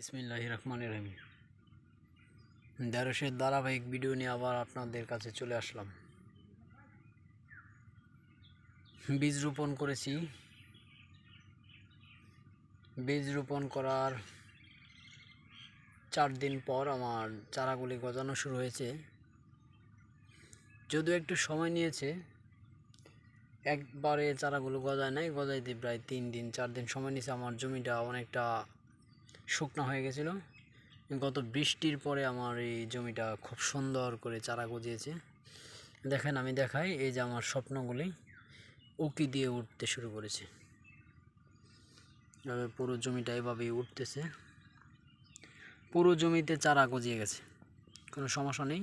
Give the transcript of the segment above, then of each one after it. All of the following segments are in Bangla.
বিসমিল্লাহ রহমান রহিম। দেড়শের ধারাবাহিক ভিডিও নিয়ে আবার আপনাদের কাছে চলে আসলাম। বীজ রোপণ করেছি। বীজ রোপণ করার চার দিন পর আমার চারাগুলি গজানো শুরু হয়েছে। যদিও একটু সময় নিয়েছে, একবারে চারাগুলো গজায় নাই, গজাইতে প্রায় তিন দিন, চার দিন সময় নিয়েছে। আমার জমিটা অনেকটা শুকনো হয়ে গেছিল। গত বৃষ্টির পরে আমার এই জমিটা খুব সুন্দর করে চারা গজিয়েছে। দেখেন আমি দেখাই, এই যে আমার স্বপ্নগুলি উকি দিয়ে উঠতে শুরু করেছে। এভাবে পুরো জমিটা এভাবেই উঠতেছে। পুরো জমিতে চারা গজিয়ে গেছে, কোনো সমস্যা নেই।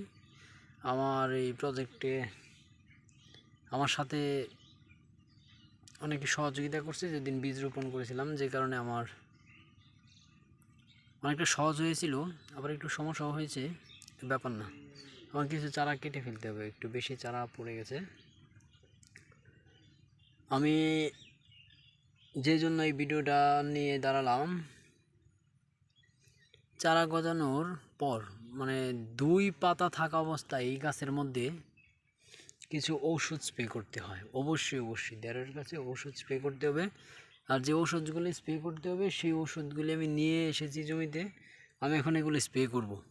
আমার এই প্রজেক্টে আমার সাথে অনেকে সহযোগিতা করছে, যেদিন বীজ রোপণ করেছিলাম, যে কারণে আমার অনেকটা সহজ হয়েছিল, আবার একটু সমস্যাও হয়েছে ব্যাপার না। আমার কিছু চারা কেটে ফেলতে হবে, একটু বেশি চারা পড়ে গেছে। আমি যে জন্য এই ভিডিওটা নিয়ে দাঁড়ালাম, চারা গজানোর পর মানে দুই পাতা থাকা অবস্থায় এই গাছের মধ্যে কিছু ঔষধ স্প্রে করতে হয়। অবশ্যই অবশ্যই। দেড়ের কাছে ওষুধ স্প্রে করতে হবে। আর যে ওষুধগুলি স্প্রে করতে হবে, সেই ওষুধগুলি আমি নিয়ে এসেছি জমিতে। আমি এখন এগুলো স্প্রে করব।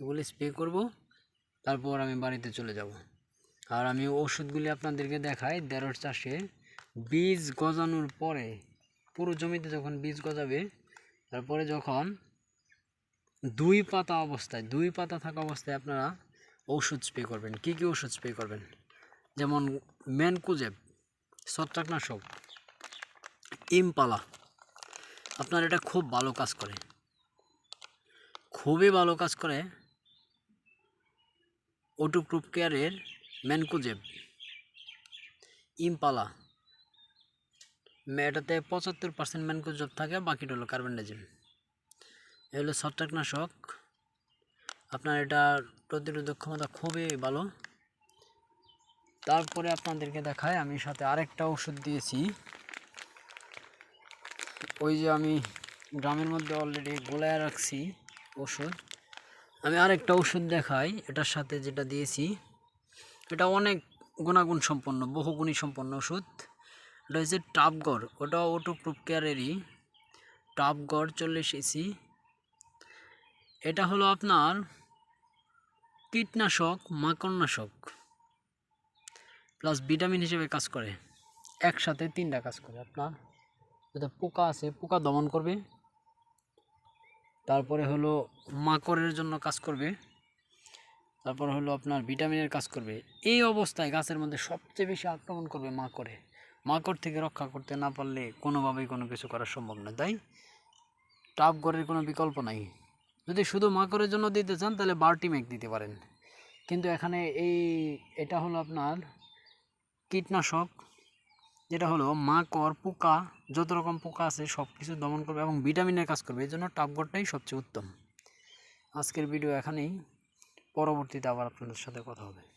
এগুলি স্প্রে করব, তারপর আমি বাড়িতে চলে যাব। আর আমি ওষুধগুলি আপনাদেরকে দেখাই। দেড়র চাষে বীজ গজানোর পরে, পুরো জমিতে যখন বীজ গজাবে, তারপরে যখন দুই পাতা অবস্থায়, দুই পাতা থাকা অবস্থায় আপনারা ওষুধ স্প্রে করবেন। কি কি ওষুধ স্প্রে করবেন? যেমন ম্যানকুজেব, ছত্রাকনাশক ইমপালা। আপনার এটা খুব ভালো কাজ করে। খুবই ভালো কাজ করে ওটুপ্রুফ কেয়ারের ম্যানকুজেব। ইমপালা। এটাতে পঁচাত্তর পার্সেন্ট ম্যানকুজেব থাকে, বাকিটা হলো কার্বনডাইজিম। এ হলো ছত্রাকনাশক। আপনার এটার প্রতিরোধক ক্ষমতা খুবই ভালো। তারপরে আপনাদেরকে দেখায় আমি সাথে আরেকটা ওষুধ দিয়েছি। ওই যে আমি গ্রামের মধ্যে অলরেডি গোলায় রাখছি ওষুধ আমি আরেকটা ওষুধ দেখাই, এটার সাথে যেটা দিয়েছি, এটা অনেক গুণাগুণ সম্পন্ন, বহুগুণী সম্পন্ন ওষুধ এটা হচ্ছে টাপগড় ওটা ওটো প্রুফ কেয়ারেরই টাপগড় চল্লিশ ইসি এটা হলো আপনার কীটনাশক, মাকড়নাশক প্লাস ভিটামিন হিসেবে কাজ করে। একসাথে তিনটা কাজ করে আপনার। যাতে পোকা আছে, পোকা দমন করবে। তারপরে হলো মাকড়ের জন্য কাজ করবে। তারপর হলো আপনার ভিটামিনের কাজ করবে। এই অবস্থায় গাছের মধ্যে সবচেয়ে বেশি আক্রমণ করবে মাকড়ে। মাকড় থেকে রক্ষা করতে না পারলে কোনোভাবেই কোনো কিছু করা সম্ভব নয় তাই? টাপ গড়ের কোনো বিকল্প নাই। যদি শুধু মাকড়ের জন্য দিতে চান, তাহলে বারটি মেঘ দিতে পারেন। কিন্তু এখানে এই, এটা হলো আপনার কীটনাশক। যেটা হলো মাকড় পোকা, যত রকম পোকা আছে সব কিছু দমন করবে এবং ভিটামিনের কাজ করবে। এই জন্য টাপগড়টাই সবচেয়ে উত্তম। আজকের ভিডিও এখানেই। পরবর্তীতে আবার আপনাদের সাথে কথা হবে।